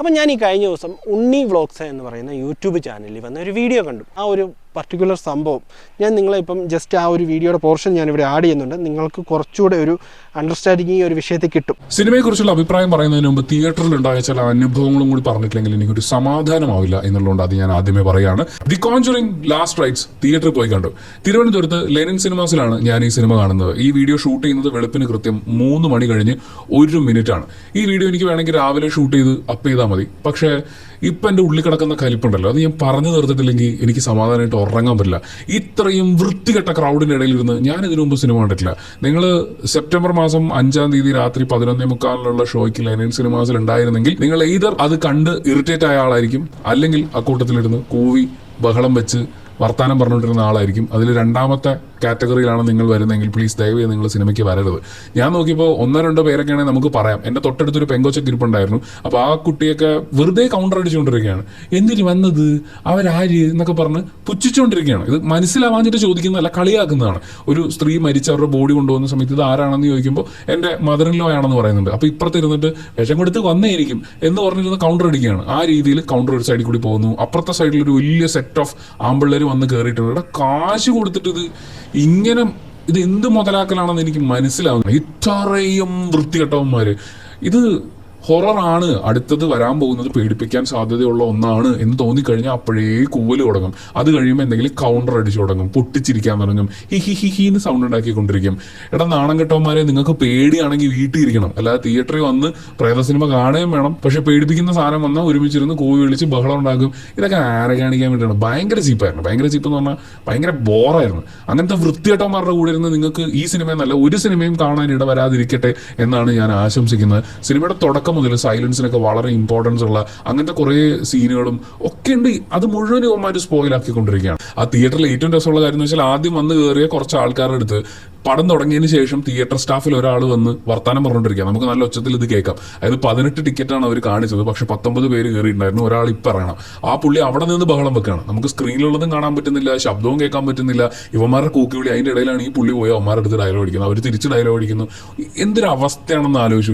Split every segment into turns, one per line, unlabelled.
അപ്പം ഞാൻ ഈ കഴിഞ്ഞ ദിവസം ഉണ്ണി വ്ളോഗ്സ് എന്ന് പറയുന്ന യൂട്യൂബ് ചാനലിൽ വന്ന ഒരു വീഡിയോ കണ്ടു. ആ ഒരു പർട്ടിക്കുലർ സംഭവം. ഞാൻ നിങ്ങളെ ഇപ്പം ജസ്റ്റ് ആ ഒരു വീഡിയോയുടെ പോർഷൻ ഞാൻ ഇവിടെ ആഡ് ചെയ്യുന്നുണ്ട്. നിങ്ങൾക്ക് കുറച്ചുകൂടെ ഒരു അണ്ടർസ്റ്റാൻഡിങ് ഈ ഒരു വിഷയത്തിൽ കിട്ടും.
സിനിമയെക്കുറിച്ചുള്ള അഭിപ്രായം പറയുന്നതിന് മുമ്പ് തിയേറ്ററിൽ ഉണ്ടായ ചില അനുഭവങ്ങളും കൂടി പറഞ്ഞിട്ടില്ലെങ്കിൽ എനിക്കൊരു സമാധാനമാവില്ല എന്നുള്ളതുകൊണ്ട് അത് ഞാൻ ആദ്യമേ പറയാണ്. ദി കോൺജുറിംഗ് ലാസ്റ്റ് റൈറ്റ്സ് തിയേറ്ററിൽ പോയി കണ്ടു. തിരുവനന്തപുരത്ത് ലെനിൻ സിനിമാസിലാണ് ഞാൻ ഈ സിനിമ കാണുന്നത്. ഈ വീഡിയോ ഷൂട്ട് ചെയ്യുന്നത് വെളുപ്പിന് കൃത്യം മൂന്ന് മണി കഴിഞ്ഞ് ഒരു മിനിറ്റ് ആണ് ഈ വീഡിയോ എനിക്ക് വേണമെങ്കിൽ രാവിലെ ഷൂട്ട് ചെയ്ത് അപ്പ് ചെയ്താൽ മതി. പക്ഷേ ഇപ്പം എന്റെ ഉള്ളിൽ കിടക്കുന്ന കലിപ്പുണ്ടല്ലോ. അത് ഞാൻ പറഞ്ഞു നിർത്തിട്ടില്ലെങ്കിൽ എനിക്ക് സമാധാനമായിട്ട് ഉറങ്ങാൻ പറ്റില്ല. ഇത്രയും വൃത്തികെട്ട ക്രൗഡിന്റെ ഇടയിൽ ഇരുന്ന് ഞാൻ ഇതിനു മുമ്പ് സിനിമ കണ്ടിട്ടില്ല. നിങ്ങൾ സെപ്റ്റംബർ മാസം അഞ്ചാം തീയതി രാത്രി പതിനൊന്നേ മുക്കാലിലുള്ള ഷോയ്ക്ക് ലൈനൻ സിനിമാസിൽ ഉണ്ടായിരുന്നെങ്കിൽ നിങ്ങൾ എയ്തർ അത് കണ്ട് ഇറിറ്റേറ്റ് ആയ ആളായിരിക്കും. അല്ലെങ്കിൽ അക്കൂട്ടത്തിലിരുന്ന് കൂവി ബഹളം വെച്ച് വർത്താനം പറഞ്ഞുകൊണ്ടിരുന്ന ആളായിരിക്കും. അതിൽ രണ്ടാമത്തെ കാറ്റഗറിയിലാണ് നിങ്ങൾ വരുന്നതെങ്കിൽ പ്ലീസ് ദയവ് നിങ്ങൾ സിനിമയ്ക്ക് വരരുത്. ഞാൻ നോക്കിയപ്പോൾ ഒന്നോ രണ്ടോ പേരൊക്കെയാണെങ്കിൽ നമുക്ക് പറയാം. എന്റെ തൊട്ടടുത്തൊരു പെങ്കോച്ച ഗ്രൂപ്പ് ഉണ്ടായിരുന്നു അപ്പോൾ ആ കുട്ടിയൊക്കെ വെറുതെ കൗണ്ടർ അടിച്ചുകൊണ്ടിരിക്കുകയാണ്. എന്തിന് വന്നത്? അവരാര്? എന്നൊക്കെ പറഞ്ഞ് പുച്ഛിച്ചുകൊണ്ടിരിക്കുകയാണ്. ഇത് മനസ്സിലാവാഞ്ഞിട്ട് ചോദിക്കുന്നതല്ല കളിയാക്കുന്നതാണ്. ഒരു സ്ത്രീ മരിച്ച അവരുടെ ബോഡി കൊണ്ടുപോകുന്ന സമയത്ത് ഇത് ആരാണെന്ന് ചോദിക്കുമ്പോൾ എന്റെ മദർ ലോ ആണെന്ന് പറയുന്നുണ്ട്. അപ്പോൾ ഇപ്പുറത്തിരുന്നിട്ട് വിഷം കൊടുത്ത് വന്നേയിരിക്കും എന്ന് പറഞ്ഞിരുന്ന കൗണ്ടർ അടിക്കുകയാണ്. ആ രീതിയിൽ കൗണ്ടർ ഒരു സൈഡിൽ കൂടി പോകുന്നു. അപ്പുറത്തെ സൈഡിൽ ഒരു വലിയ സെറ്റ് ഓഫ് ആമ്പിള്ളേർ വന്ന് കയറിയിട്ടുണ്ട് കാശ് കൊടുത്തിട്ട് ഇത് ഇങ്ങനെ ഇത് എന്ത് മുതലാക്കലാണെന്ന് എനിക്ക് മനസ്സിലാവുന്നില്ല. ഇത്രയും വൃത്തികെട്ടവന്മാര്. ഇത് ഹൊററാണ് അടുത്തത് വരാൻ പോകുന്നത് പേടിപ്പിക്കാൻ സാധ്യതയുള്ള ഒന്നാണ് എന്ന് തോന്നിക്കഴിഞ്ഞാൽ അപ്പോഴേ കൂവൽ തുടങ്ങും. അത് കഴിയുമ്പോൾ എന്തെങ്കിലും കൗണ്ടർ അടിച്ചു തുടങ്ങും പൊട്ടിച്ചിരിക്കാൻ തുടങ്ങും. ഹി ഹി ഹി ഹി എന്ന് സൗണ്ട് ഉണ്ടാക്കിക്കൊണ്ടിരിക്കും. എടാ നാണം കെട്ടവന്മാരെ നിങ്ങൾക്ക് പേടിയാണെങ്കിൽ വീട്ടിൽ ഇരിക്കണം. അല്ലാതെ തിയേറ്ററിൽ വന്ന് പ്രേത സിനിമ കാണുകയും വേണം. പക്ഷെ പേടിപ്പിക്കുന്ന സാധനം വന്നാൽ ഒരുമിച്ചിരുന്ന് കൂവി വിളിച്ച് ബഹളം ഉണ്ടാക്കും. ഇതൊക്കെ ആരെ കാണിക്കാൻ വേണ്ടിയാണ്? ഭയങ്കര ചീപ്പായിരുന്നു. ഭയങ്കര ചീപ്പ് എന്ന് പറഞ്ഞാൽ ഭയങ്കര ബോറായിരുന്നു. അങ്ങനത്തെ വൃത്തിയേട്ടന്മാരുടെ കൂടെ ഇരുന്ന് നിങ്ങൾക്ക് ഈ സിനിമയെന്നല്ല ഒരു സിനിമയും കാണാൻ ഇടവരാതിരിക്കട്ടെ എന്നാണ് ഞാൻ ആശംസിക്കുന്നത്. സിനിമയുടെ തുടക്കം മുതൽ സൈലൻസിനൊക്കെ വളരെ ഇമ്പോർട്ടൻസ് ഉള്ള അങ്ങനത്തെ കുറേ സീനുകളും ഒക്കെ ഉണ്ട്. അത് മുഴുവൻ ഇവന്മാർ സ്പോയിലാക്കിക്കൊണ്ടിരിക്കുകയാണ് ആ തിയേറ്ററിൽ ഏറ്റവും രസമുള്ള കാര്യം എന്ന് വെച്ചാൽ ആദ്യം വന്ന് കയറിയ കുറച്ച് ആൾക്കാരുടെ അടുത്ത് പടം തുടങ്ങിയതിന് ശേഷം തിയേറ്റർ സ്റ്റാഫിൽ ഒരാൾ വന്ന് വർത്താനം പറഞ്ഞുകൊണ്ടിരിക്കുക നമുക്ക് നല്ല ഒച്ചത്തിൽ ഇത് കേൾക്കാം. അതായത് പതിനെട്ട് ടിക്കറ്റാണ് അവർ കാണിച്ചത്. പക്ഷെ പത്തൊമ്പത് പേര് കയറിയിട്ടുണ്ടായിരുന്നു ഒരാൾ ഇപ്പം ഇറങ്ങണം. ആ പുള്ളി അവിടെ നിന്ന് ബഹളം വെക്കുകയാണ്. നമുക്ക് സ്ക്രീനിലുള്ളതും കാണാൻ പറ്റുന്നില്ല ശബ്ദവും കേൾക്കാൻ പറ്റുന്നില്ല. ഇവന്മാരുടെ കൂക്കി വിളി അതിന്റെ ഇടയിലാണ് ഈ പുള്ളി പോയി അവന്മാരുടെ അടുത്ത് ഡയലോഗ് അടിക്കുന്നത്. അവർ തിരിച്ച് ഡയലോഗ് അടിക്കുന്നു. എന്തൊരു അവസ്ഥയാണെന്ന് ആലോചിച്ച്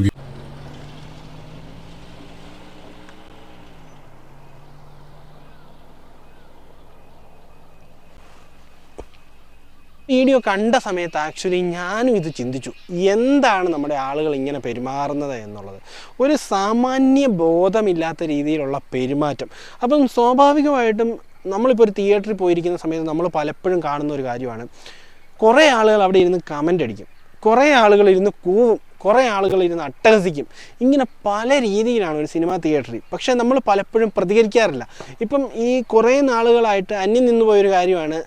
വീഡിയോ കണ്ട സമയത്ത് ആക്ച്വലി ഞാനും ഇത് ചിന്തിച്ചു. എന്താണ് നമ്മുടെ ആളുകൾ ഇങ്ങനെ പെരുമാറുന്നത് എന്നുള്ളത്. ഒരു സാമാന്യ ബോധമില്ലാത്ത രീതിയിലുള്ള പെരുമാറ്റം. അപ്പം സ്വാഭാവികമായിട്ടും നമ്മളിപ്പോൾ ഒരു തിയേറ്ററിൽ പോയിരിക്കുന്ന സമയത്ത് നമ്മൾ പലപ്പോഴും കാണുന്ന ഒരു കാര്യമാണ്. കുറേ ആളുകൾ അവിടെ ഇരുന്ന് കമന്റ് അടിക്കും. കുറേ ആളുകൾ ഇരുന്ന് കൂവും. കുറേ ആളുകൾ ഇരുന്ന് അട്ടഹസിക്കും. ഇങ്ങനെ പല രീതിയിലാണ് ഒരു സിനിമാ തിയേറ്ററിൽ. പക്ഷേ നമ്മൾ പലപ്പോഴും പ്രതികരിക്കാറില്ല. ഇപ്പം ഈ കുറേ നാളുകളായിട്ട് അന്യം നിന്ന് പോയൊരു കാര്യമാണ്.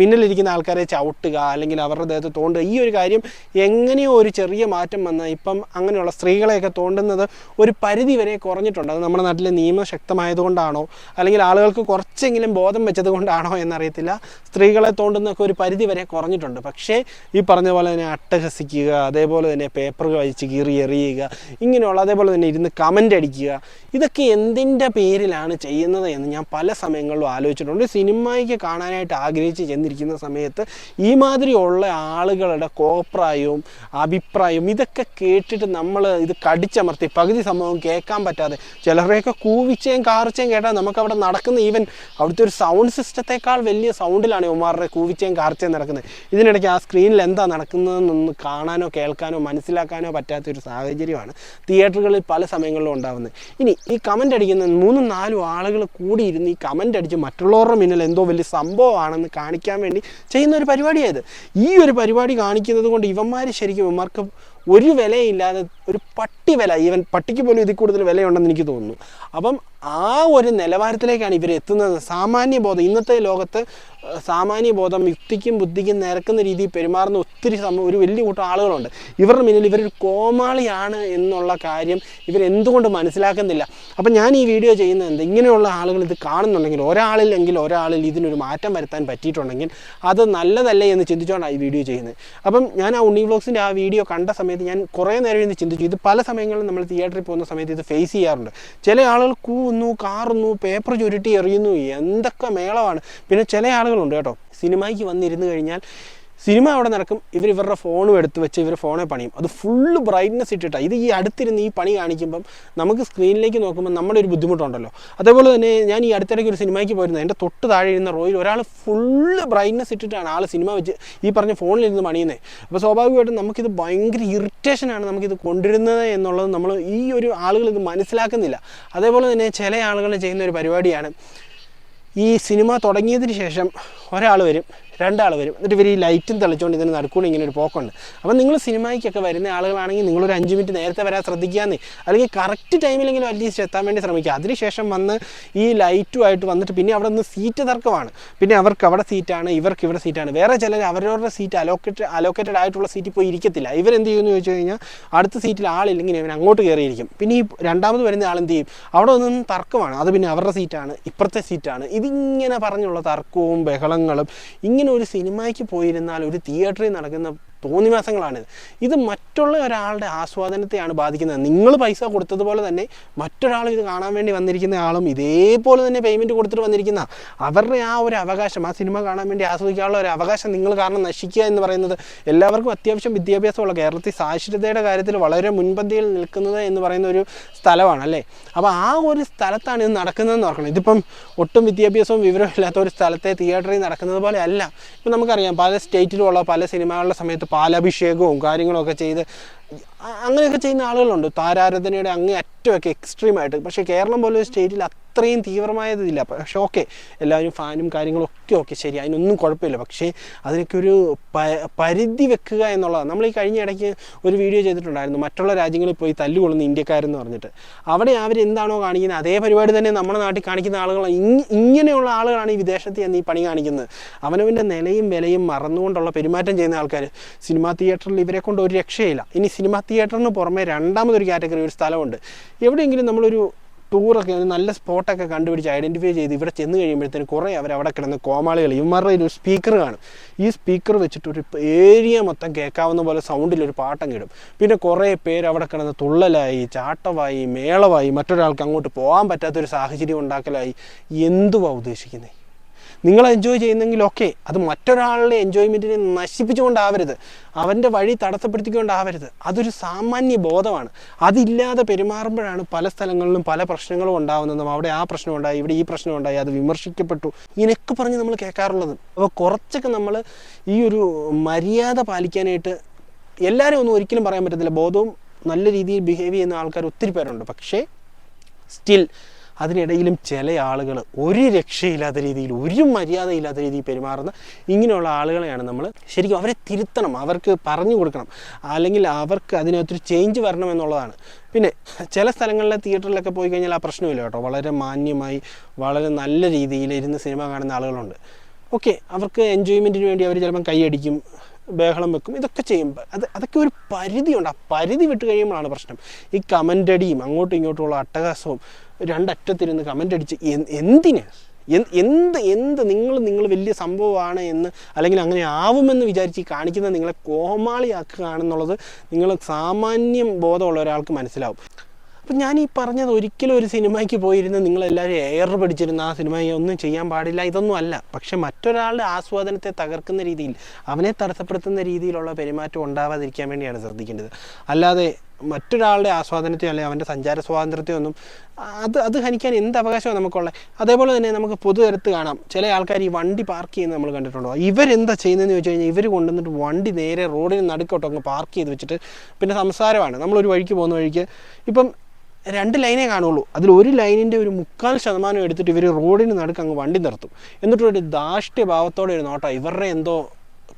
മിന്നലിരിക്കുന്ന ആൾക്കാരെ ചവിട്ടുക അല്ലെങ്കിൽ അവരുടെ ദേഹത്ത് തോണ്ടുക. ഈ ഒരു കാര്യം എങ്ങനെയോ ഒരു ചെറിയ മാറ്റം വന്ന ഇപ്പം അങ്ങനെയുള്ള സ്ത്രീകളെയൊക്കെ തോണ്ടുന്നത് ഒരു പരിധി വരെ കുറഞ്ഞിട്ടുണ്ട്. അത് നമ്മുടെ നാട്ടിലെ നിയമം ശക്തമായതുകൊണ്ടാണോ അല്ലെങ്കിൽ ആളുകൾക്ക് കുറച്ചെങ്കിലും ബോധം വെച്ചത് കൊണ്ടാണോ എന്നറിയത്തില്ല. സ്ത്രീകളെ തോണ്ടുന്നൊക്കെ ഒരു പരിധി വരെ കുറഞ്ഞിട്ടുണ്ട്. പക്ഷേ ഈ പറഞ്ഞ പോലെ തന്നെ അട്ടഹസിക്കുക അതേപോലെ തന്നെ പേപ്പർ അഴിച്ച് കീറി എറിയുക ഇങ്ങനെയുള്ള അതേപോലെ തന്നെ ഇരുന്ന് കമന്റ് അടിക്കുക ഇതൊക്കെ എന്തിന്റെ പേരിലാണ് ചെയ്യുന്നത് എന്ന് ഞാൻ പല സമയങ്ങളിലും ആലോചിച്ചിട്ടുണ്ട്. സിനിമയ്ക്ക് കാണാനായിട്ട് ആഗ്രഹിച്ച് ചെന്നിരിക്കുന്ന സമയത്ത് ഈ മാതിരിയുള്ള ആളുകളുടെ കോപ്രായവും അഭിപ്രായവും ഇതൊക്കെ കേട്ടിട്ട് നമ്മൾ ഇത് കടിച്ചമർത്തി പകുതി സംഭവം കേൾക്കാൻ പറ്റാതെ ചിലരെയൊക്കെ കൂവിച്ചേം കാർച്ചേം കേട്ടാൽ നമുക്ക് അവിടെ നടക്കുന്ന ഈവൻ അവിടുത്തെ ഒരു സൗണ്ട് സിസ്റ്റത്തെക്കാൾ വലിയ സൗണ്ടിലാണ് ഉമാറിനെ കൂവിച്ചേം കാർച്ചേം നടക്കുന്നത്. ഇതിനിടയ്ക്ക് ആ സ്ക്രീനിൽ എന്താ നടക്കുന്നതെന്നൊന്ന് കാണാനോ കേൾക്കാനോ മനസ്സിലാക്കാനോ പറ്റാത്തൊരു സാഹചര്യമാണ് തിയേറ്ററുകളിൽ പല സമയങ്ങളിലും ഉണ്ടാകുന്നത് ഇനി ഈ കമന്റ് അടിക്കുന്ന മൂന്നും നാലും ആളുകൾ കൂടി ഇരുന്ന് ഈ കമന്റ് അടിച്ച് മറ്റുള്ളവരുടെ മുന്നിൽ എന്തോ വലിയ സംഭവമാണെന്ന് കാണിക്കാൻ വേണ്ടി ചെയ്യുന്ന ഒരു പരിപാടിയായത്. ഈ ഒരു പരിപാടി കാണിക്കുന്നത് കൊണ്ട് ഇവന്മാർ ശരിക്കും ഇവന്മാർക്ക് ഒരു വിലയില്ലാതെ ഒരു പട്ടി വില ഈവൻ പട്ടിക്ക് പോലും ഇതിൽ കൂടുതൽ വിലയുണ്ടെന്ന് എനിക്ക് തോന്നുന്നു. അപ്പം ആ ഒരു നിലവാരത്തിലേക്കാണ് ഇവർ എത്തുന്നത്. സാമാന്യ ബോധം. ഇന്നത്തെ ലോകത്ത് സാമാന്യ ബോധം യുക്തിക്കും ബുദ്ധിക്കും നിരക്കുന്ന രീതിയിൽ പെരുമാറുന്ന ഒത്തിരി സമ ഒരു വലിയ കൂട്ടം ആളുകളുണ്ട്. ഇവരുടെ മുന്നിൽ ഇവരൊരു കോമാളിയാണ് എന്നുള്ള കാര്യം ഇവരെന്തുകൊണ്ട് മനസ്സിലാക്കുന്നില്ല. അപ്പം ഞാൻ ഈ വീഡിയോ ചെയ്യുന്നത് എന്ത്? ഇങ്ങനെയുള്ള ആളുകൾ ഇത് കാണുന്നുണ്ടെങ്കിൽ ഒരാളിലെങ്കിൽ ഒരാളിൽ ഇതിനൊരു മാറ്റം വരുത്താൻ പറ്റിയിട്ടുണ്ടെങ്കിൽ അത് നല്ലതല്ലേ എന്ന് ചിന്തിച്ചുകൊണ്ടാണ് ഈ വീഡിയോ ചെയ്യുന്നത്. അപ്പം ഞാൻ ആ ഉണ്ണി വ്ളോഗ്സിന്റെ ആ വീഡിയോ കണ്ട സമയത്ത് ഞാൻ കുറേ നേരം ഇരുന്ന് ചിന്തിച്ചു. ഇത് പല സമയങ്ങളിലും നമ്മൾ തിയേറ്ററിൽ പോകുന്ന സമയത്ത് ഇത് ഫേസ് ചെയ്യാറുണ്ട്. ചില ആളുകൾ കൂവുന്നു കാറുന്നു പേപ്പർ ചുരുട്ടി എറിയുന്നു എന്തൊക്കെ മേളമാണ്. പിന്നെ ചില ആളുകളുണ്ട് കേട്ടോ സിനിമയ്ക്ക് വന്നിരുന്നു കഴിഞ്ഞാൽ സിനിമ അവിടെ നടക്കും ഇവർ ഇവരുടെ ഫോണും എടുത്ത് വെച്ച് ഇവർ ഫോണെ പണിയും. അത് ഫുള്ള് ബ്രൈറ്റ്നസ് ഇട്ടിട്ടാണ് ഇത് ഈ അടുത്തിരുന്ന് ഈ പണി കാണിക്കുമ്പം നമുക്ക് സ്ക്രീനിലേക്ക് നോക്കുമ്പോൾ നമ്മുടെ ഒരു ബുദ്ധിമുട്ടുണ്ടല്ലോ. അതേപോലെ തന്നെ ഞാൻ ഈ അടുത്തിടയ്ക്ക് ഒരു സിനിമയ്ക്ക് പോയിരുന്നത് എന്റെ തൊട്ട് താഴെ ഇരുന്ന റോയിൽ ഒരാൾ ഫുള്ള് ബ്രൈറ്റ്നസ് ഇട്ടിട്ടാണ് ആൾ സിനിമ വെച്ച് ഈ പറഞ്ഞ ഫോണിലിരുന്ന് പണിയുന്നത് അപ്പോൾ സ്വാഭാവികമായിട്ടും നമുക്കിത് ഭയങ്കര ഇറിറ്റേഷനാണ് നമുക്കിത് കൊണ്ടിരുന്നത് എന്നുള്ളത് നമ്മൾ ഈ ഒരു ആളുകൾ ഇത് മനസ്സിലാക്കുന്നില്ല. അതേപോലെ തന്നെ ചില ആളുകൾ ചെയ്യുന്ന ഒരു പരിപാടിയാണ്. ഈ സിനിമ തുടങ്ങിയതിന് ശേഷം ഒരാൾ വരും. രണ്ടാൾ വരും. എന്നിട്ട് ഇവർ ഈ ലൈറ്റും തെളിച്ചുകൊണ്ട് ഇതിന് നടക്കുകയാണ് ഇങ്ങനെ ഒരു പോക്കുണ്ട്. അപ്പം നിങ്ങൾ സിനിമയ്ക്കൊക്കെ വരുന്ന ആളുകളാണെങ്കിൽ നിങ്ങളൊരു അഞ്ച് മിനിറ്റ് നേരത്തെ വരാൻ ശ്രദ്ധിക്കാന്നേ. അല്ലെങ്കിൽ കറക്റ്റ് ടൈമിലെങ്കിലും അറ്റ്ലീസ്റ്റ് എത്താൻ വേണ്ടി ശ്രമിക്കുക. അതിനുശേഷം വന്ന് ഈ ലൈറ്റുമായിട്ട് വന്നിട്ട് പിന്നെ അവിടെ നിന്ന് സീറ്റ് തർക്കമാണ്. പിന്നെ അവർക്ക് അവിടെ സീറ്റാണ് ഇവർക്ക് ഇവിടെ സീറ്റാണ് വേറെ ചിലർ അവരവരുടെ സീറ്റ് അലോക്കേറ്റ് അലോക്കേറ്റഡ് ആയിട്ടുള്ള സീറ്റിൽ പോയി ഇരിക്കത്തില്ല. ഇവരെന്ത് ചെയ്യുമെന്ന് ചോദിച്ചു കഴിഞ്ഞാൽ അടുത്ത സീറ്റിൽ ആളില്ലെങ്കിൽ ഇവൻ അങ്ങോട്ട് കയറിയിരിക്കും പിന്നെ ഈ രണ്ടാമത് വരുന്ന ആൾ എന്ത് ചെയ്യും? അവിടെ ഒന്നും തർക്കമാണ്. അത് പിന്നെ അവരുടെ സീറ്റാണ് ഇപ്പുറത്തെ സീറ്റാണ് ഇതിങ്ങനെ പറഞ്ഞുള്ള തർക്കവും ബഹളങ്ങളും ഇങ്ങനെ ഒരു സിനിമയ്ക്ക് പോയിരുന്നാൽ ഒരു തിയേറ്ററിൽ നടക്കുന്ന തോന്നിവാസങ്ങളാണിത് ഇത് മറ്റുള്ള ഒരാളുടെ ആസ്വാദനത്തെയാണ് ബാധിക്കുന്നത്. നിങ്ങൾ പൈസ കൊടുത്തതുപോലെ തന്നെ മറ്റൊരാൾ ഇത് കാണാൻ വേണ്ടി വന്നിരിക്കുന്ന ആളും ഇതേപോലെ തന്നെ പേയ്മെന്റ് കൊടുത്തിട്ട് വന്നിരിക്കുന്ന അവരുടെ ആ ഒരു അവകാശം ആ സിനിമ കാണാൻ വേണ്ടി ആസ്വദിക്കാനുള്ള ഒരു അവകാശം നിങ്ങൾ കാരണം നശിക്കുക എന്ന് പറയുന്നത് എല്ലാവർക്കും അത്യാവശ്യം വിദ്യാഭ്യാസമുള്ള കേരളത്തിൽ സാക്ഷരതയുടെ കാര്യത്തിൽ വളരെ മുൻപന്തിയിൽ നിൽക്കുന്നത് എന്ന് പറയുന്ന ഒരു സ്ഥലമാണ് അല്ലേ? അപ്പോൾ ആ ഒരു സ്ഥലത്താണ് ഇത് നടക്കുന്നതെന്ന് ഓർക്കണം. ഇതിപ്പം ഒട്ടും വിദ്യാഭ്യാസവും വിവരവും ഇല്ലാത്ത ഒരു സ്ഥലത്തെ തിയേറ്ററിൽ നടക്കുന്നത് പോലെ അല്ല. ഇപ്പം നമുക്കറിയാം പല സ്റ്റേറ്റിലുള്ള പല സിനിമകളുടെ സമയത്ത് പാലഭിഷേകവും കാര്യങ്ങളൊക്കെ ചെയ്ത് അങ്ങനെയൊക്കെ ചെയ്യുന്ന ആളുകളുണ്ട്. താരാരാധനയുടെ അങ്ങേ അറ്റമൊക്കെ എക്സ്ട്രീമായിട്ട് പക്ഷേ കേരളം പോലെ ഒരു സ്റ്റേറ്റിൽ അത്രയും തീവ്രമായതില്ല. പക്ഷേ ഓക്കെ എല്ലാവരും ഫാനും കാര്യങ്ങളും ഒക്കെ ഓക്കെ ശരി അതിനൊന്നും കുഴപ്പമില്ല. പക്ഷേ അതിനൊക്കെ ഒരു പരിധി വെക്കുക എന്നുള്ളതാണ്. നമ്മൾ ഈ കഴിഞ്ഞ ഇടയ്ക്ക് ഒരു വീഡിയോ ചെയ്തിട്ടുണ്ടായിരുന്നു. മറ്റുള്ള രാജ്യങ്ങളിൽ പോയി തല്ലുകൊള്ളുന്ന ഇന്ത്യക്കാരെന്ന് പറഞ്ഞിട്ട്. അവിടെ അവർ എന്താണോ കാണിക്കുന്നത് അതേ പരിപാടി തന്നെ നമ്മുടെ നാട്ടിൽ കാണിക്കുന്ന ആളുകൾ ഇങ്ങനെയുള്ള ആളുകളാണ് ഈ വിദേശത്ത് ഈ പണി കാണിക്കുന്നത്. അവനവന്റെ നിലയും വിലയും മറന്നുകൊണ്ടുള്ള പെരുമാറ്റം ചെയ്യുന്ന ആൾക്കാർ സിനിമാ തിയേറ്ററിൽ ഇവരെ കൊണ്ട് ഒരു രക്ഷയില്ല. ഇനി സിനിമാ തിയേറ്ററിന് പുറമെ രണ്ടാമതൊരു കാറ്റഗറി ഒരു സ്ഥലമുണ്ട്. എവിടെയെങ്കിലും നമ്മളൊരു ടൂറൊക്കെ ഒരു നല്ല സ്പോട്ടൊക്കെ കണ്ടുപിടിച്ച് ഐഡന്റിഫൈ ചെയ്ത് ഇവിടെ ചെന്ന് കഴിയുമ്പോഴത്തേന് കുറേ അവർ അവിടെ കിടന്ന് കോമാളികൾ ഇവന്മാരുടെ ഒരു സ്പീക്കർ കാണും. ഈ സ്പീക്കർ വെച്ചിട്ട് ഒരു ഏരിയ മൊത്തം കേൾക്കാവുന്ന പോലെ സൗണ്ടിൽ ഒരു പാട്ടം കിടും പിന്നെ കുറേ പേര് അവിടെ കിടന്ന് തുള്ളലായി ചാട്ടമായി മേളമായി മറ്റൊരാൾക്ക് അങ്ങോട്ട് പോകാൻ പറ്റാത്തൊരു സാഹചര്യം ഉണ്ടാക്കലായി. എന്തുവാ ഉദ്ദേശിക്കുന്നത് നിങ്ങൾ എൻജോയ് ചെയ്യുന്നെങ്കിൽ ഓക്കെ അത് മറ്റൊരാളുടെ എൻജോയ്മെന്റിനെ നശിപ്പിച്ചുകൊണ്ടാവരുത്. അവന്റെ വഴി തടസ്സപ്പെടുത്തിക്കൊണ്ടാവരുത്. അതൊരു സാമാന്യ ബോധമാണ്. അതില്ലാതെ പെരുമാറുമ്പോഴാണ് പല സ്ഥലങ്ങളിലും പല പ്രശ്നങ്ങളും ഉണ്ടാകുന്നതും അവിടെ ആ പ്രശ്നം ഉണ്ടായി ഇവിടെ ഈ പ്രശ്നം ഉണ്ടായി അത് വിമർശിക്കപ്പെട്ടു. ഇങ്ങനെയൊക്കെ പറഞ്ഞ് നമ്മൾ കേൾക്കാറുള്ളത്. അപ്പോൾ കുറച്ചൊക്കെ നമ്മൾ ഈ ഒരു മര്യാദ പാലിക്കാനായിട്ട് എല്ലാവരും ഒന്നും ഒരിക്കലും പറയാൻ പറ്റത്തില്ല. ബോധവും നല്ല രീതിയിൽ ബിഹേവ് ചെയ്യുന്ന ആൾക്കാർ ഒത്തിരി പേരുണ്ട്. പക്ഷേ സ്റ്റിൽ അതിനിടയിലും ചില ആളുകൾ ഒരു രക്ഷയില്ലാത്ത രീതിയിൽ ഒരു മര്യാദയില്ലാത്ത രീതിയിൽ പെരുമാറുന്ന ഇങ്ങനെയുള്ള ആളുകളെയാണ് നമ്മൾ ശരിക്കും അവരെ തിരുത്തണം അവർക്ക് പറഞ്ഞു കൊടുക്കണം അല്ലെങ്കിൽ അവർക്ക് അതിനകത്തൊരു ചേഞ്ച് വരണം എന്നുള്ളതാണ്. പിന്നെ ചില സ്ഥലങ്ങളിലെ തിയേറ്ററിലൊക്കെ പോയി കഴിഞ്ഞാൽ ആ പ്രശ്നമില്ല കേട്ടോ. വളരെ മാന്യമായി വളരെ നല്ല രീതിയിൽ ഇരുന്ന് സിനിമ കാണുന്ന ആളുകളുണ്ട്. ഓക്കെ അവർക്ക് എൻജോയ്മെന്റിന് വേണ്ടി അവർ ചിലപ്പം കൈയടിക്കും ബഹളം വെക്കും ഇതൊക്കെ ചെയ്യുമ്പോൾ അത് അതൊക്കെ ഒരു പരിധിയുണ്ട്. ആ പരിധി വിട്ട് കഴിയുമ്പോഴാണ് പ്രശ്നം. ഈ കമന്റടിയും അങ്ങോട്ടും ഇങ്ങോട്ടുമുള്ള അട്ടഹാസവും രണ്ടറ്റത്തിരുന്ന് കമന്റ് അടിച്ച് എന്തിന്? എന്ത് എന്ത് നിങ്ങൾ നിങ്ങൾ വലിയ സംഭവമാണ് എന്ന് അല്ലെങ്കിൽ അങ്ങനെ ആവുമെന്ന് വിചാരിച്ച് കാണിക്കുന്ന നിങ്ങളെ കോമാളിയാക്കുകയാണെന്നുള്ളത് നിങ്ങൾ സാമാന്യം ബോധമുള്ള ഒരാൾക്ക് മനസ്സിലാവും. അപ്പം ഞാൻ ഈ പറഞ്ഞത് ഒരിക്കലും ഒരു സിനിമയ്ക്ക് പോയിരുന്ന് നിങ്ങളെല്ലാവരും എയർ പിടിച്ചിരുന്ന ആ സിനിമ ഒന്നും ചെയ്യാൻ പാടില്ല ഇതൊന്നും അല്ല. പക്ഷെ മറ്റൊരാളുടെ ആസ്വാദനത്തെ തകർക്കുന്ന രീതിയിൽ അവനെ തടസ്സപ്പെടുത്തുന്ന രീതിയിലുള്ള പെരുമാറ്റം ഉണ്ടാവാതിരിക്കാൻ വേണ്ടിയാണ് ശ്രദ്ധിക്കേണ്ടത്. അല്ലാതെ മറ്റൊരാളുടെ ആസ്വാദനത്തെയോ അല്ലെങ്കിൽ അവന്റെ സഞ്ചാര സ്വാതന്ത്ര്യത്തെയോ ഒന്നും അത് അത് ഹനിക്കാൻ എന്ത് അവകാശമാണ് നമുക്കുള്ളത്? അതേപോലെ തന്നെ നമുക്ക് പൊതുതരത്ത് കാണാം. ചില ആൾക്കാർ ഈ വണ്ടി പാർക്ക് ചെയ്യുന്നത് നമ്മൾ കണ്ടിട്ടുണ്ടോ? ഇവരെന്താ ചെയ്യുന്നതെന്ന് ചോദിച്ചു കഴിഞ്ഞാൽ ഇവർ കൊണ്ടുവന്നിട്ട് വണ്ടി നേരെ റോഡിന് നടുക്കോട്ടോ അങ്ങ് പാർക്ക് ചെയ്ത് വെച്ചിട്ട് പിന്നെ സംസാരമാണ്. നമ്മളൊരു വഴിക്ക് പോകുന്ന വഴിക്ക് ഇപ്പം രണ്ട് ലൈനേ കാണുള്ളൂ. അതിൽ ഒരു ലൈനിന്റെ ഒരു മുക്കാൽ ശതമാനം എടുത്തിട്ട് ഇവർ റോഡിന് നടുക്ക് അങ്ങ് വണ്ടി നിർത്തും. എന്നിട്ടൊരു ഒരു ധാഷ്ട്യ ഭാവത്തോടെ ഒരു നോട്ടം. ഇവരുടെ എന്തോ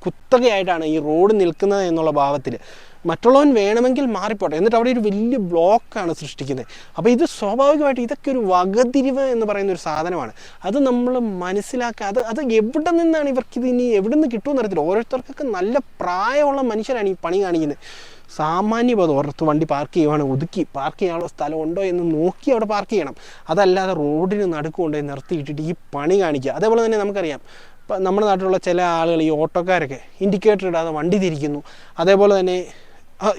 കുത്തകയായിട്ടാണ് ഈ റോഡ് നിൽക്കുന്നത് എന്നുള്ള ഭാവത്തിൽ മറ്റുള്ളവൻ വേണമെങ്കിൽ മാറിപ്പോട്ടെ. എന്നിട്ട് അവിടെ ഒരു വലിയ ബ്ലോക്കാണ് സൃഷ്ടിക്കുന്നത്. അപ്പോൾ ഇത് സ്വാഭാവികമായിട്ട് ഇതൊക്കെ ഒരു വകതിരിവ് എന്ന് പറയുന്ന ഒരു സാധനമാണ്. അത് നമ്മൾ മനസ്സിലാക്കുക അത് അത് എവിടെ നിന്നാണ് ഇവർക്ക് ഇത് ഇനി എവിടെ നിന്ന് കിട്ടുമെന്ന് അറിയത്തില്ല. ഓരോരുത്തർക്കൊക്കെ നല്ല പ്രായമുള്ള മനുഷ്യരാണ് ഈ പണി കാണിക്കുന്നത്. സാമാന്യ ബോധം ഓർത്ത് വണ്ടി പാർക്ക് ചെയ്യുവാണ് ഒതുക്കി പാർക്ക് ചെയ്യാനുള്ള സ്ഥലം ഉണ്ടോ എന്ന് നോക്കി അവിടെ പാർക്ക് ചെയ്യണം. അതല്ലാതെ റോഡിന് നടുക്ക് കൊണ്ടുപോയി നിർത്തിയിട്ടിട്ട് ഈ പണി കാണിക്കുക. അതേപോലെ തന്നെ നമുക്കറിയാം നമ്മുടെ നാട്ടിലുള്ള ചില ആളുകൾ ഈ ഓട്ടോക്കാരൊക്കെ ഇൻഡിക്കേറ്റർ ഇടാതെ വണ്ടി തിരിക്കുന്നു. അതേപോലെ തന്നെ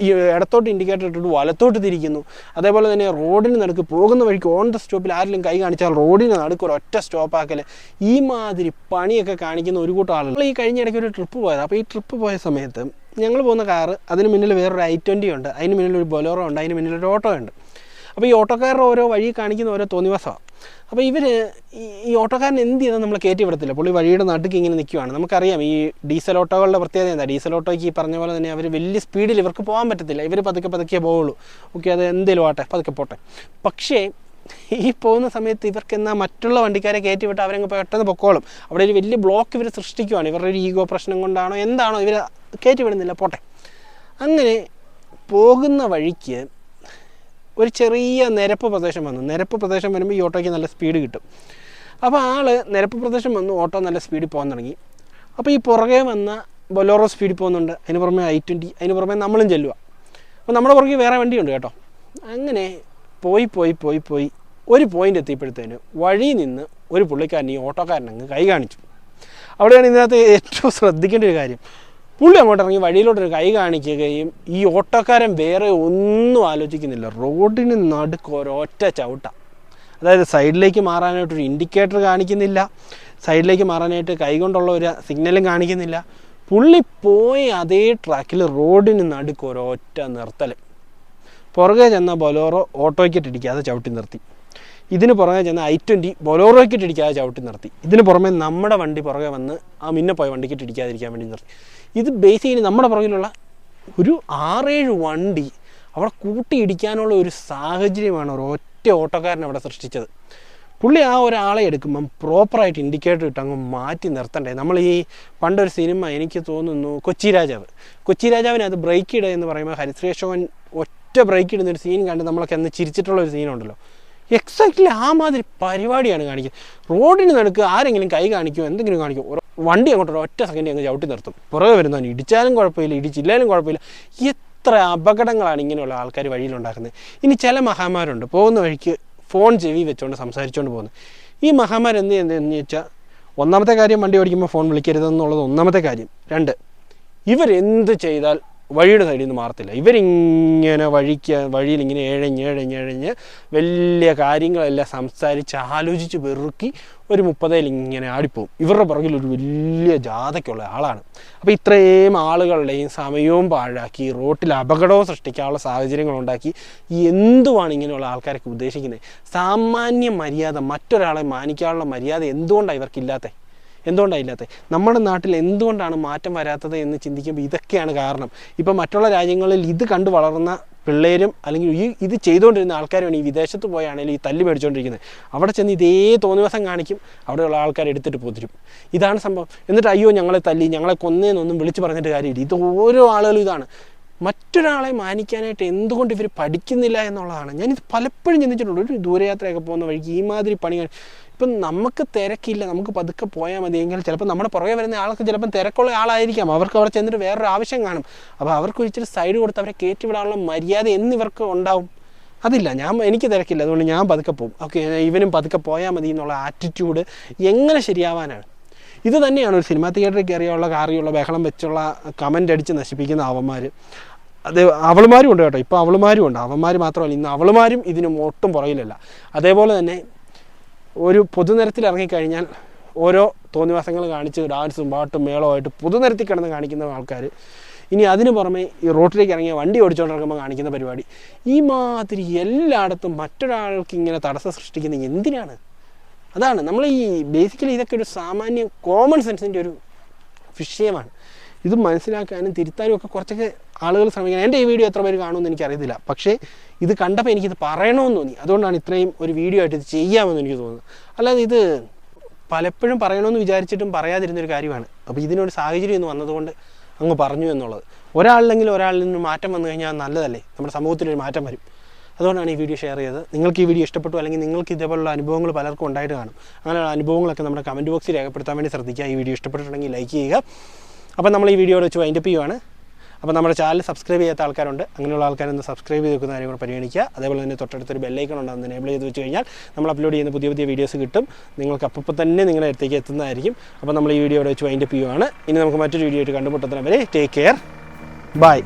ഈ ഇടത്തോട്ട് ഇൻഡിക്കേറ്റർ ഇട്ടിട്ട് വലത്തോട്ട് തിരിക്കുന്നു. അതേപോലെ തന്നെ റോഡിന് നടുക്ക് പോകുന്ന വഴിക്ക് ഓൺ ദ സ്റ്റോപ്പിൽ ആരെങ്കിലും കൈ കാണിച്ചാൽ റോഡിന് നടുക്ക് ഒരു ഒറ്റ സ്റ്റോപ്പാക്കൽ ഈ മാതിരി പണിയൊക്കെ കാണിക്കുന്ന ഒരു കൂട്ടം ആളുകൾ. ഈ കഴിഞ്ഞ ഇടയ്ക്ക് ഒരു ട്രിപ്പ് പോയത്. അപ്പോൾ ഈ ട്രിപ്പ് പോയ സമയത്ത് ഞങ്ങൾ പോകുന്ന കാറ് അതിന് മുന്നിൽ വേറൊരു ഐ ട്വന്റി ഉണ്ട്. അതിന് മുന്നിൽ ഒരു ബൊലോറോ ഉണ്ട്. അതിന് മുന്നിൽ ഒരു ഓട്ടോ ഉണ്ട്. അപ്പോൾ ഈ ഓട്ടോക്കാരുടെ ഓരോ വഴി കാണിക്കുന്ന ഓരോ തോന്നിവാസമാണ് അപ്പോൾ ഇവർ ഈ ഓട്ടോക്കാരൻ എന്ത് ചെയ്താൽ നമ്മൾ കയറ്റി വിടത്തില്ല? പുള്ളി വഴിയുടെ നടുക്ക് ഇങ്ങനെ നിൽക്കുവാണ് നമുക്കറിയാം ഈ ഡീസൽ ഓട്ടോകളുടെ പ്രത്യേകത എന്താ? ഡീസൽ ഓട്ടോയ്ക്ക് ഈ പറഞ്ഞ പോലെ തന്നെ അവർ വലിയ സ്പീഡിൽ ഇവർക്ക് പോകാൻ പറ്റത്തില്ല. ഇവർ പതുക്കെ പതുക്കെ പോവുള്ളൂ. ഓക്കെ അത് എന്തേലും ആട്ടെ പതുക്കെ പോട്ടെ. പക്ഷേ ഈ പോകുന്ന സമയത്ത് ഇവർക്ക് എന്നാൽ മറ്റുള്ള വണ്ടിക്കാരെ കയറ്റി വിട്ട് അവരങ്ങ് പെട്ടെന്ന് പൊക്കോളും. അവിടെ ഒരു വലിയ ബ്ലോക്ക് ഇവർ സൃഷ്ടിക്കുവാണ്. ഇവരുടെ ഒരു ഈഗോ പ്രശ്നം കൊണ്ടാണോ എന്താണോ ഇവർ കയറ്റി വിടുന്നില്ല പോട്ടെ. അങ്ങനെ പോകുന്ന വഴിക്ക് ഒരു ചെറിയ നിരപ്പ് പ്രദേശം വന്നു. നിരപ്പ് പ്രദേശം വരുമ്പോൾ ഈ ഓട്ടോയ്ക്ക് നല്ല സ്പീഡ് കിട്ടും. അപ്പോൾ ആൾ നിരപ്പ് പ്രദേശം വന്നു ഓട്ടോ നല്ല സ്പീഡിൽ പോകാൻ തുടങ്ങി. അപ്പോൾ ഈ പുറകെ വന്ന ബൊലോറോ സ്പീഡിൽ പോകുന്നുണ്ട്. അതിന് പുറമേ ഐ ട്വന്റി അതിന് പുറമെ നമ്മളും ചെല്ലുക അപ്പോൾ നമ്മുടെ പുറകെ വേറെ വണ്ടിയുണ്ട് കേട്ടോ. അങ്ങനെ പോയി പോയി പോയി പോയി ഒരു പോയിന്റ് എത്തിയപ്പോഴത്തേന് വഴി നിന്ന് ഒരു പുള്ളിക്കാരൻ ഈ ഓട്ടോക്കാരൻ അങ്ങ് കൈ കാണിച്ചു. അവിടെയാണ് ഇതിനകത്ത് ഏറ്റവും ശ്രദ്ധിക്കേണ്ട ഒരു കാര്യം. പുള്ളി അങ്ങോട്ട് ഇറങ്ങി വഴിയിലോട്ടൊരു കൈ കാണിക്കുകയും ഈ ഓട്ടോക്കാരൻ വേറെ ഒന്നും ആലോചിക്കുന്നില്ല. റോഡിന് നടുക്ക് ഒരൊറ്റ ചവിട്ട. അതായത് സൈഡിലേക്ക് മാറാനായിട്ടൊരു ഇൻഡിക്കേറ്റർ കാണിക്കുന്നില്ല. സൈഡിലേക്ക് മാറാനായിട്ട് കൈ കൊണ്ടുള്ള ഒരു സിഗ്നലും കാണിക്കുന്നില്ല. പുള്ളി പോയി അതേ ട്രാക്കിൽ റോഡിന് നടുക്ക് ഒരൊറ്റ നിർത്തൽ പുറകെ ചെന്ന ബൊലോറോ ഓട്ടോയ്ക്കിട്ടിരിക്കാതെ ചവിട്ടി നിർത്തി. ഇതിന് പുറമെ ചെന്ന് ഐ ട്വന്റി ബൊലോറോയ്ക്കിട്ട് ഇടിക്കാതെ ചവിട്ടി നിർത്തി. ഇതിന് പുറമെ നമ്മുടെ വണ്ടി പുറകെ വന്ന് ആ മിന്നെ പോയ വണ്ടിക്കിട്ട് ഇടിക്കാതിരിക്കാൻ വേണ്ടി നിർത്തി. ഇത് ബേസിക്കലി നമ്മുടെ പുറകിലുള്ള ഒരു ആറേഴ് വണ്ടി അവിടെ കൂട്ടി ഇടിക്കാനുള്ള ഒരു സാഹചര്യമാണ് ഒറ്റ ഓട്ടോക്കാരൻ അവിടെ സൃഷ്ടിച്ചത്. പുള്ളി ആ ഒരാളെ എടുക്കുമ്പം പ്രോപ്പറായിട്ട് ഇൻഡിക്കേറ്റർ ഇട്ട് അങ്ങ് മാറ്റി നിർത്തണ്ടേ. നമ്മൾ ഈ പണ്ടൊരു സിനിമ എനിക്ക് തോന്നുന്നു കൊച്ചി രാജാവ്. കൊച്ചി രാജാവിനകത്ത് ബ്രേക്ക് ഇടുക എന്ന് പറയുമ്പോൾ ഹരിശ്രീ ഒറ്റ ബ്രേക്ക് ഇടുന്ന ഒരു സീൻ കണ്ട് നമ്മളൊക്കെ അന്ന് ചിരിച്ചിട്ടുള്ള ഒരു സീനുണ്ടല്ലോ എക്സാക്ട്ലി ആ മാതിരി പരിപാടിയാണ് കാണിക്കുന്നത്. റോഡിന് നടുക്ക് ആരെങ്കിലും കൈ കാണിക്കുമോ എന്തെങ്കിലും കാണിക്കുമോ വണ്ടി അങ്ങോട്ട് ഒറ്റ സെക്കൻഡ് അങ്ങ് ചവിട്ടി നിർത്തും. പുറകെ വരുന്നവൻ ഇടിച്ചാലും കുഴപ്പമില്ല ഇടിച്ചില്ലാലും കുഴപ്പമില്ല. എത്ര അപകടങ്ങളാണ് ഇങ്ങനെയുള്ള ആൾക്കാർ വഴിയിലുണ്ടാക്കുന്നത് ഇനി ചില മഹാമാരുണ്ട് പോകുന്ന വഴിക്ക് ഫോൺ ചെവി വെച്ചുകൊണ്ട് സംസാരിച്ചുകൊണ്ട് പോകുന്നു ഈ മഹാമാർ എന്ത് ചെയ്യുന്നതെന്ന് വെച്ചാൽ ഒന്നാമത്തെ കാര്യം വണ്ടി ഓടിക്കുമ്പോൾ ഫോൺ വിളിക്കരുതെന്നുള്ളത് ഒന്നാമത്തെ കാര്യം. രണ്ട് ഇവരെന്ത് ചെയ്താൽ വഴിയുടെ സൈഡിൽ നിന്ന് മാറത്തില്ല. ഇവരിങ്ങനെ വഴിക്ക് വഴിയിൽ ഇങ്ങനെ ഏഴഞ്ഞ് ഏഴഞ്ഞ് ഏഴഞ്ഞ് വലിയ കാര്യങ്ങളെല്ലാം സംസാരിച്ച് ആലോചിച്ച് വെറുക്കി ഒരു മുപ്പതയിൽ ഇങ്ങനെ ആടിപ്പോവും. ഇവരുടെ പുറകിൽ ഒരു വലിയ ജാഥയ്ക്കുള്ള ആളാണ്. അപ്പോൾ ഇത്രയും ആളുകളുടെയും സമയവും പാഴാക്കി റോട്ടിൽ അപകടവും സൃഷ്ടിക്കാനുള്ള സാഹചര്യങ്ങൾ ഉണ്ടാക്കി എന്തുവാണ് ഇങ്ങനെയുള്ള ആൾക്കാരൊക്കെ ഉദ്ദേശിക്കുന്നത്? സാമാന്യ മര്യാദ മറ്റൊരാളെ മാനിക്കാനുള്ള മര്യാദ എന്തുകൊണ്ടാണ് ഇവർക്കില്ലാത്തത് എന്തുകൊണ്ടാണ് ഇല്ലാത്തത് നമ്മുടെ നാട്ടിൽ എന്തുകൊണ്ടാണ് മാറ്റം വരാത്തത് എന്ന് ചിന്തിക്കുമ്പോൾ ഇതൊക്കെയാണ് കാരണം. ഇപ്പം മറ്റുള്ള രാജ്യങ്ങളിൽ ഇത് കണ്ടു വളർന്ന പിള്ളേരും അല്ലെങ്കിൽ ഈ ഇത് ചെയ്തുകൊണ്ടിരുന്ന ആൾക്കാരുമാണ് ഈ വിദേശത്ത് പോയാണെങ്കിലും ഈ തല്ല് മേടിച്ചുകൊണ്ടിരിക്കുന്നത് അവിടെ ചെന്ന് ഇതേ തോന്നിവസം കാണിക്കും. അവിടെയുള്ള ആൾക്കാർ എടുത്തിട്ട് പോതിരും ഇതാണ് സംഭവം. എന്നിട്ട് അയ്യോ ഞങ്ങളെ തല്ലി ഞങ്ങളെ കൊന്നേന്നൊന്നും വിളിച്ച് പറഞ്ഞിട്ട് കാര്യമില്ല. ഇത് ഓരോ ആളുകളും ഇതാണ്. മറ്റൊരാളെ മാനിക്കാനായിട്ട് എന്തുകൊണ്ട് ഇവർ പഠിക്കുന്നില്ല എന്നുള്ളതാണ്. ഞാനിത് പലപ്പോഴും ചിന്തിച്ചിട്ടുണ്ട്. ഒരു ദൂരയാത്രയൊക്കെ പോകുന്ന വഴിക്ക് ഈ മാതിരി പണികൾ ഇപ്പം നമുക്ക് തിരക്കില്ല. നമുക്ക് പതുക്കെ പോയാൽ മതി. എങ്കിൽ ചിലപ്പോൾ നമ്മുടെ പുറകെ വരുന്ന ആൾക്ക് ചിലപ്പം തിരക്കുള്ള ആളായിരിക്കാം. അവർക്ക് അവിടെ ചെന്നിട്ട് വേറൊരു ആവശ്യം കാണും. അപ്പോൾ അവർക്ക് ഒരിച്ചിരി സൈഡ് കൊടുത്ത് അവരെ കയറ്റിവിടാനുള്ള മര്യാദ എന്നിവർക്ക് ഉണ്ടാവും. അതില്ല. ഞാൻ എനിക്ക് തിരക്കില്ല. അതുകൊണ്ട് ഞാൻ പതുക്കെ പോകും. ഓക്കെ. ഇവനും പതുക്കെ പോയാൽ മതി എന്നുള്ള ആറ്റിറ്റ്യൂഡ് എങ്ങനെ ശരിയാവാനാണ്? ഇത് തന്നെയാണ് ഒരു സിനിമ തിയേറ്ററിൽ കയറിയുള്ള കാറിയുള്ള ബഹളം വെച്ചുള്ള കമന്റ് അടിച്ച് നശിപ്പിക്കുന്ന അവന്മാർ അത് അവളുമാരും ഉണ്ട് കേട്ടോ. ഇപ്പോൾ അവളുമാരും ഉണ്ട്. അവന്മാർ മാത്രമല്ല ഇന്ന് അവളുമാരും ഇതിന് ഒട്ടും പുറകിലല്ല. അതേപോലെ തന്നെ ഒരു പൊതുനിരത്തിൽ ഇറങ്ങിക്കഴിഞ്ഞാൽ ഓരോ തോന്നിവാസങ്ങൾ കാണിച്ച് ഡാൻസും പാട്ടും മേളമായിട്ട് പൊതുനിരത്തിൽ കിടന്ന് കാണിക്കുന്ന ആൾക്കാർ ഇനി അതിന് പുറമെ ഈ റോട്ടിലേക്ക് ഇറങ്ങിയ വണ്ടി ഓടിച്ചുകൊണ്ടിറങ്ങുമ്പോൾ കാണിക്കുന്ന പരിപാടി. ഈ മാതിരി എല്ലായിടത്തും മറ്റൊരാൾക്ക് ഇങ്ങനെ തടസ്സം സൃഷ്ടിക്കുന്ന എന്തിനാണ്? അതാണ് നമ്മൾ ഈ ബേസിക്കലി ഇതൊക്കെ ഒരു സാമാന്യ കോമൺ സെൻസിന്റെ ഒരു വിഷയമാണ്. ഇത് മനസ്സിലാക്കാനും തിരുത്താനും ഒക്കെ കുറച്ചൊക്കെ ആളുകൾ ശ്രമിക്കണം. എന്റെ ഈ വീഡിയോ എത്ര പേര് കാണുമെന്ന് എനിക്കറിയത്തില്ല. പക്ഷേ ഇത് കണ്ടപ്പോൾ എനിക്കിത് പറയണമെന്ന് തോന്നി. അതുകൊണ്ടാണ് ഇത്രയും ഒരു വീഡിയോ ആയിട്ട് ഇത് ചെയ്യാമെന്ന് എനിക്ക് തോന്നുന്നത്. അല്ലാതെ ഇത് പലപ്പോഴും പറയണമെന്ന് വിചാരിച്ചിട്ടും പറയാതിരുന്നൊരു കാര്യമാണ്. അപ്പോൾ ഇതിനൊരു സാഹചര്യം ഒന്ന് വന്നതുകൊണ്ട് അങ്ങ് പറഞ്ഞു എന്നുള്ളത്. ഒരാളിലെങ്കിലും ഒരാളിൽ നിന്ന് മാറ്റം വന്നു കഴിഞ്ഞാൽ നല്ലതല്ലേ? നമ്മുടെ സമൂഹത്തിനൊരു മാറ്റം വരും. അതുകൊണ്ടാണ് ഈ വീഡിയോ ഷെയർ ചെയ്തത്. നിങ്ങൾക്ക് ഈ വീഡിയോ ഇഷ്ടപ്പെട്ടു അല്ലെങ്കിൽ നിങ്ങൾക്ക് ഇതേപോലുള്ള അനുഭവങ്ങൾ പലർക്കും ഉണ്ടായിട്ട് കാണും. അങ്ങനെയുള്ള അനുഭവങ്ങളൊക്കെ നമ്മുടെ കമന്റ് ബോക്സിൽ രേഖപ്പെടുത്താൻ വേണ്ടി ശ്രദ്ധിക്കുക. ഈ വീഡിയോ ഇഷ്ടപ്പെട്ടിട്ടുണ്ടെങ്കിൽ ലൈക്ക് ചെയ്യുക. അപ്പോൾ നമ്മൾ ഈ വീഡിയോ വെച്ച് വൈൻഡപ്പ് ചെയ്യുവാണ്. അപ്പോൾ നമ്മുടെ ചാനൽ സബ്സ്ക്രൈബ് ചെയ്യാത്ത ആൾക്കാരുണ്ട്. അങ്ങനെയുള്ള ആൾക്കാരൊന്ന് സബ്സ്ക്രൈബ് ചെയ്ത് വെക്കുന്ന കാര്യം കൂടെ പരിഗണിക്കുക. അതേപോലെ തന്നെ തൊട്ടടുത്തൊരു ബെല്ലൈക്കൺ ഉണ്ട് എനേബിൾ ചെയ്ത് വെച്ച് കഴിഞ്ഞാൽ നമ്മൾ അപ്ലോഡ് ചെയ്യുന്ന പുതിയ പുതിയ വീഡിയോസ് കിട്ടും. നിങ്ങൾക്ക് അപ്പോൾ തന്നെ നിങ്ങളുടെ അടുത്തേക്ക് എത്തുന്നതായിരിക്കും. അപ്പോൾ നമ്മൾ ഈ വീഡിയോ വെച്ച് വൈൻഡപ്പ് ചെയ്യുവാണ്. ഇനി നമുക്ക് മറ്റൊരു വീഡിയോ ആയിട്ട് കണ്ടുമുട്ടുന്നവരെ ടേക്ക് കെയർ ബൈ